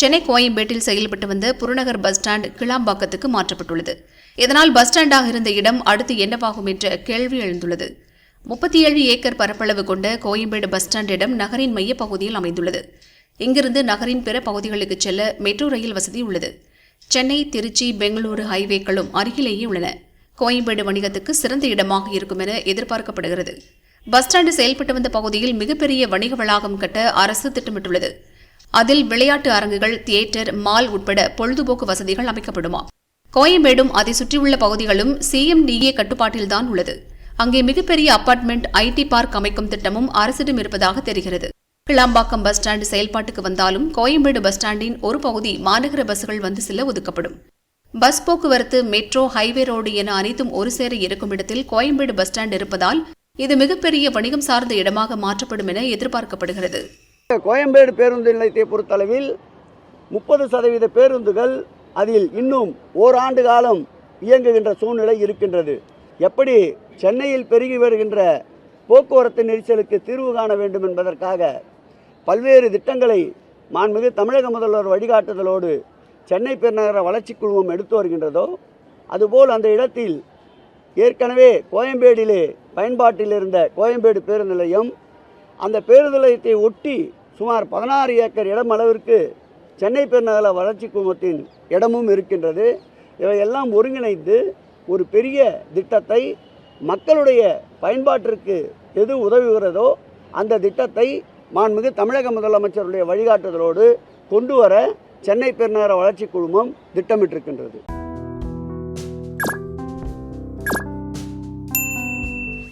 சென்னை கோயம்பேட்டில் செயல்பட்டு வந்த புறநகர் பஸ் ஸ்டாண்ட் கிளாம்பாக்கத்துக்கு மாற்றப்பட்டுள்ளது. இதனால் பஸ் ஸ்டாண்டாக இருந்த இடம் அடுத்து என்னவாகும் என்ற கேள்வி எழுந்துள்ளது. முப்பத்தி ஏழு ஏக்கர் பரப்பளவு கொண்ட கோயம்பேடு பஸ் ஸ்டாண்ட் இடம் நகரின் மையப்பகுதியில் அமைந்துள்ளது. இங்கிருந்து நகரின் பிற பகுதிகளுக்கு செல்ல மெட்ரோ ரயில் வசதி உள்ளது. சென்னை திருச்சி பெங்களூரு ஹைவேக்களும் அருகிலேயே உள்ளன. கோயம்பேடு வணிகத்துக்கு சிறந்த இடமாக இருக்கும் என எதிர்பார்க்கப்படுகிறது. பஸ் ஸ்டாண்டு செயல்பட்டு வந்த பகுதியில் மிகப்பெரிய வணிக வளாகம் கட்ட அரசு திட்டமிட்டுள்ளது. அதில் விளையாட்டு அரங்குகள் தியேட்டர் மால் உட்பட பொழுதுபோக்கு வசதிகள் அமைக்கப்படுமா? கோயம்பேடும் அதை சுற்றியுள்ள பகுதிகளும் சிஎம்டிஏ கட்டுப்பாட்டில்தான் உள்ளது. அங்கே மிகப்பெரிய அபார்ட்மெண்ட் ஐடி பார்க் அமைக்கும் திட்டமும் அரசிடம் இருப்பதாக தெரிகிறது. கிளாம்பாக்கம் பஸ் ஸ்டாண்டு செயல்பாட்டுக்கு வந்தாலும் கோயம்பேடு பஸ் ஸ்டாண்டின் ஒரு பகுதி மாநகர பஸ்கள் வந்து செல்ல ஒதுக்கப்படும். பஸ் போக்குவரத்து மெட்ரோ ஹைவே ரோடு என அனைத்தும் ஒரு சேர இருக்கும் இடத்தில் கோயம்பேடு பஸ் ஸ்டாண்ட் இருப்பதால் இது மிகப்பெரிய வணிகம் சார்ந்த இடமாக மாற்றப்படும் என எதிர்பார்க்கப்படுகிறது. கோயம்பேடு பேருந்து நிலையத்தை பொறுத்தளவில் முப்பது சதவீத பேருந்துகள் அதில் இன்னும் ஓராண்டு காலம் இயங்குகின்ற சூழ்நிலை இருக்கின்றது. எப்படி சென்னையில் பெருகி வருகின்ற போக்குவரத்து நெரிசலுக்கு தீர்வு காண வேண்டும் என்பதற்காக பல்வேறு திட்டங்களை மாண்புமிகு தமிழக முதல்வர் வழிகாட்டுதலோடு சென்னை பெருநகர வளர்ச்சி குழுமம் எடுத்து வருகின்றதோ அதுபோல் அந்த இடத்தில் ஏற்கனவே கோயம்பேடிலே பயன்பாட்டில் இருந்த கோயம்பேடு பேருந்து நிலையம் அந்த பேருந்து நிலையத்தை ஒட்டி சுமார் பதினாறு ஏக்கர் இடம் அளவிற்கு சென்னை பெருநகர வளர்ச்சி குழுமத்தின் இடமும் இருக்கின்றது. இவையெல்லாம் ஒருங்கிணைந்து ஒரு பெரிய திட்டத்தை மக்களுடைய பயன்பாட்டிற்கு எது உதவுகிறதோ அந்த திட்டத்தை மாண்புமிகு தமிழக முதலமைச்சருடைய வழிகாட்டுதலோடு கொண்டு வர சென்னை பெருநகர வளர்ச்சி குழுமம் திட்டமிட்டிருக்கின்றது.